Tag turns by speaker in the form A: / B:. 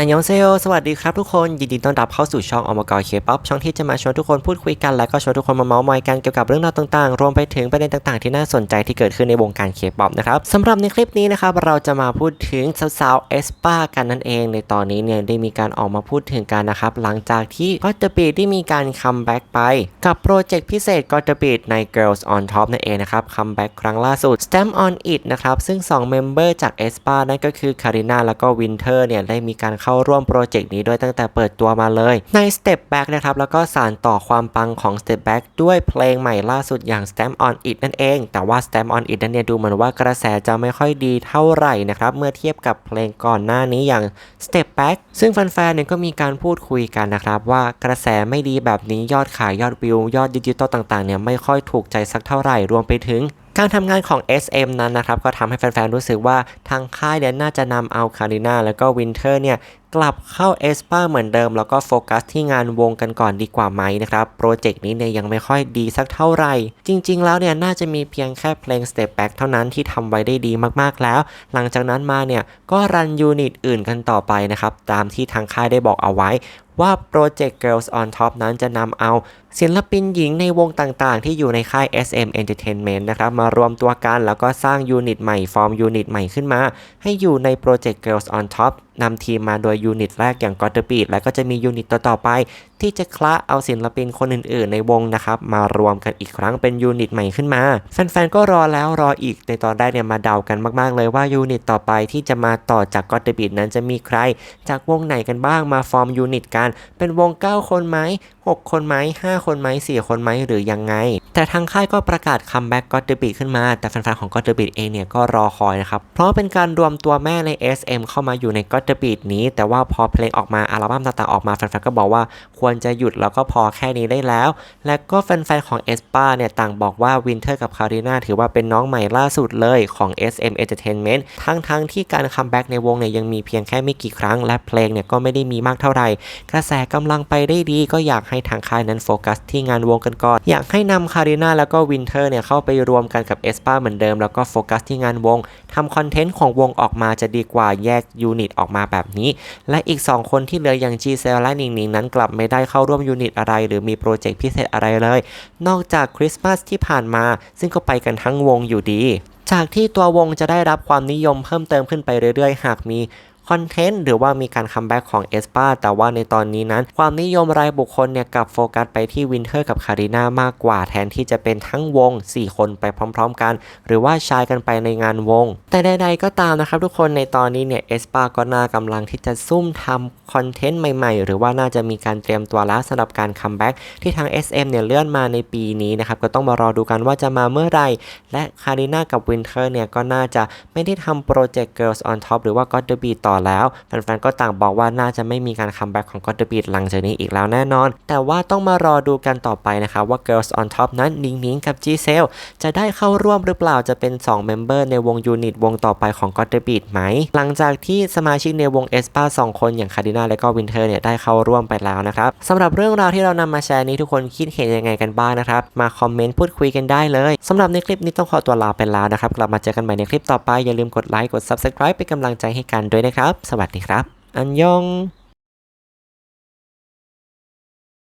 A: อันยองเซโอสวัสดีครับทุกคน ยินดีต้อนรับเข้าสู่ช่องอมกรเคป๊อปช่องที่จะมาชวนทุกคนพูดคุยกัน และก็ชวนทุกคนมาเมาส์มอยกันเกี่ยวกับเรื่องราวต่างๆ รวมไปถึงประเด็นต่างๆ ที่น่าสนใจที่เกิดขึ้นในวงการเคป๊อปนะครับสำหรับในคลิปนี้นะครับเราจะมาพูดถึงสาวๆเอสปากันนั่นเอง ในตอนนี้เนี่ยได้มีการออกมาพูดถึงกันนะครับหลังจากที่ก็จะปีได้มีการคัมแบ็กไปกับโปรเจกต์พิเศษก็จะปีใน Girls on Top นั่นเองนะครับคัมแบ็กครั้งล่าสุด Stamp on It นะครับซึ่ง2เมมเบอร์จาก e s p a นั่นก็คือ Karina แล้วก็ Winter เนี่ยได้มีการเข้าร่วมโปรเจกต์นี้ด้วยตั้งแต่เปิดตัวมาเลย ใน Step Back นะครับ แล้วก็สานต่อความปังของ Step Back ด้วยเพลงใหม่ล่าสุดอย่าง Stamp on It นั่นเอง แต่ว่า Stamp on It นั้นเนี่ยดูเหมือนว่ากระแสจะไม่ค่อยดีเท่าไหร่นะครับ เมื่อเทียบกับเพลงก่อนหน้านี้อย่าง Step Back ซึ่งแฟนๆเนี่ยก็มีการพูดคุยกันนะครับว่ากระแสไม่ดีแบบนี้ยอดขายยอดวิวยอดดิจิตอลต่างๆเนี่ยไม่ค่อยถูกใจสักเท่าไหร่รวมไปถึง การทำงานของ SM นั้นนะครับ ก็ทำให้แฟนๆ รู้สึกว่าทางค่ายเนี่ยน่าจะนำเอาคาริน่าแล้วก็วินเทอร์เนี่ยกลับเข้าเอสปาเหมือนเดิม แล้วก็โฟกัสที่งานวงกันก่อนดีกว่าไหมนะครับ โปรเจกต์นี้เนี่ยยังไม่ค่อยดีสักเท่าไหร่ จริง ๆ แล้วเนี่ยน่าจะมีเพียงแค่เพลง Step Back เท่านั้นที่ทำไว้ได้ดีมากๆแล้ว หลังจากนั้นมาเนี่ยก็รันยูนิตอื่นกันต่อไปนะครับ ตามที่ทางค่ายได้บอกเอาไว้ว่าโปรเจกต์ Girls on Top นั้นจะนำเอาศิลปินหญิงในวงต่างๆ ที่อยู่ในค่าย SM Entertainment นะครับมารวมตัวกันแล้วก็สร้างยูนิตใหม่ฟอร์มยูนิตใหม่ขึ้นมา ให้อยู่ในโปรเจกต์ Girls on Top นำทีมมาโดยยูนิตแรกอย่าง g o t t e b e a t แล้วก็จะมียูนิตต่อๆไป ที่จะคละเอาศิลปินคนอื่นๆ ในวงนะครับมารวมกันอีกครั้งเป็นยูนิตใหม่ขึ้นมา แฟนๆก็รอแล้วรออีกในตอนแรกเนี่ยมาเดากันมากๆ เลยว่ายูนิตต่อไปที่จะมาต่อจาก g o t t e b e a t นั้นจะมีใคร จากวงไหนกันบ้างมาฟอร์มยูนิตกัน เป็นวง 9 คนไหม6 คนไหม5 คนไหม4 คนไหมหรือยังไง แต่ทางค่ายก็ประกาศคัมแบ็กก็อตเดบิขึ้นมา แต่แฟนๆของก็อตเดบิเองเนี่ยก็รอคอยนะครับ เพราะเป็นการรวมตัวแม่ใน SM เข้ามาอยู่ในก็อตเดบินี้ แต่ว่าพอเพลงออกมาอัลบั้มต่างๆออกมาแฟนๆก็บอกว่าควรจะหยุดแล้วก็พอแค่นี้ได้แล้ว และก็แฟนๆของเอสปาเนี่ยต่างบอกว่าวินเทอร์กับคาริน่าถือว่าเป็นน้องใหม่ล่าสุดเลยของ SM Entertainment ทั้งๆที่การคัมแบ็กในวงเนี่ยยังมีเพียงแค่ไม่กี่ครั้ง และเพลงเนี่ยก็ไม่ได้มีมากเท่าไหร่กระแสกำลังไปได้ดี ก็อยากให้ทางค่ายนั้นโฟกัสที่งานวงกันก่อนอยากให้นำคาริน่าแล้วก็วินเทอร์เนี่ยเข้าไปรวมกันกับเอสปาเหมือนเดิม แล้วก็โฟกัสที่งานวงทำคอนเทนต์ของวงออกมาจะดีกว่าแยกยูนิตออกมาแบบนี้ และอีก 2 คนที่เหลืออย่างจีเซลและนิงนิงนั้นกลับไม่ได้เข้าร่วมยูนิตอะไร หรือมีโปรเจกต์พิเศษอะไรเลย นอกจากคริสต์มาสที่ผ่านมา ซึ่งก็ไปกันทั้งวงอยู่ดี จากที่ตัววงจะได้รับความนิยมเพิ่มเติมขึ้นไปเรื่อยๆ หากมี คอนเทนต์หรือว่ามีการคัมแบ็กของเอสปาแต่ว่าในตอนนี้นั้น ความนิยมรายบุคคลเนี่ยกับโฟกัสไปที่วินเทอร์กับคาริน่ามากกว่าแทนที่จะเป็นทั้งวง 4 คนไปพร้อมๆกัน หรือว่าชายกันไปในงานวง แต่ใดๆก็ตามนะครับทุกคนในตอนนี้เนี่ยเอสปาก็น่ากำลังที่จะซุ่มทำคอนเทนต์ใหม่ๆ หรือว่าน่าจะมีการเตรียมตัวแล้วสำหรับการคัมแบ็กที่ทาง SM เนี่ยเลื่อนมาในปีนี้นะครับก็ต้องมารอดูกันว่าจะมาเมื่อไหร่และคาริน่ากับวินเทอร์เนี่ยก็น่าจะไม่ได้ทำโปรเจกต์ Girls on Top หรือว่า God the Beat ต่อแล้ว แฟนๆ ก็ต่างบอกว่าน่าจะไม่มีการคัมแบ็กของ God the Beat หลังจากนี้อีกแล้วแน่นอน แต่ว่าต้องมารอดูกันต่อไปนะครับว่า Girls on Top นั้นนิงนิงกับ G c e l จะได้เข้าร่วมหรือเปล่าจะเป็น2เมมเบอร์ในวงยูนิตวงต่อไปของ God the Beat ไหม หลังจากที่สมาชิกในวง e s p a 2คนอย่างคาร์ดินาและก็วินเทอร์เนี่ยได้เข้าร่วมไปแล้วนะครับสำหรับเรื่องราวที่เรานำมาแชร์นี้ทุกคนคิดเห็นยังไงกันบ้างนะครับมาคอมเมนต์พูดคุยกันได้เลยสำหรับในคลิปนี้ต้องขอตัวลาไปแล้วนะครับกลับมาเจอกันใหม่ในคลิปต่อไปอย่าลืมกดไลค์กด Subscribe เป็นกำลังใจให้กันด้วยนะครับสวัสดีครับ อันยอง